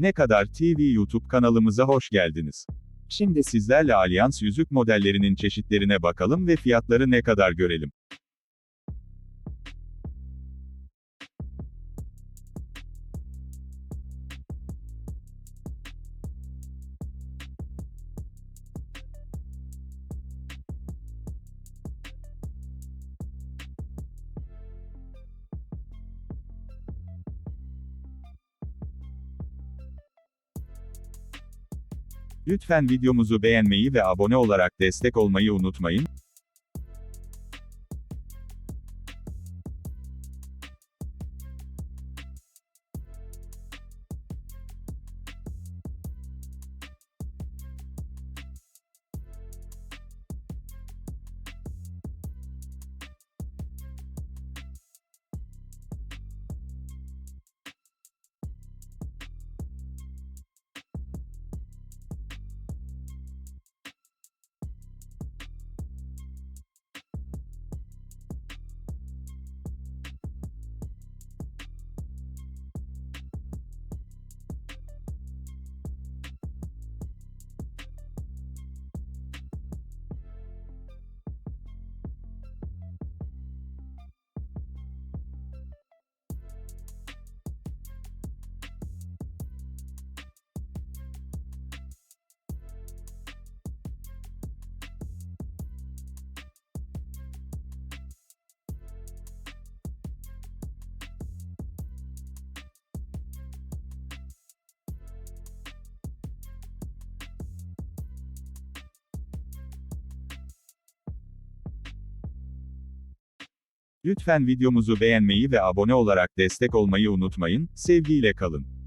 Ne Kadar TV YouTube kanalımıza hoş geldiniz. Şimdi sizlerle Alyans yüzük modellerinin çeşitlerine bakalım ve fiyatları ne kadar görelim. Lütfen videomuzu beğenmeyi ve abone olarak destek olmayı unutmayın. Lütfen videomuzu beğenmeyi ve abone olarak destek olmayı unutmayın. Sevgiyle kalın.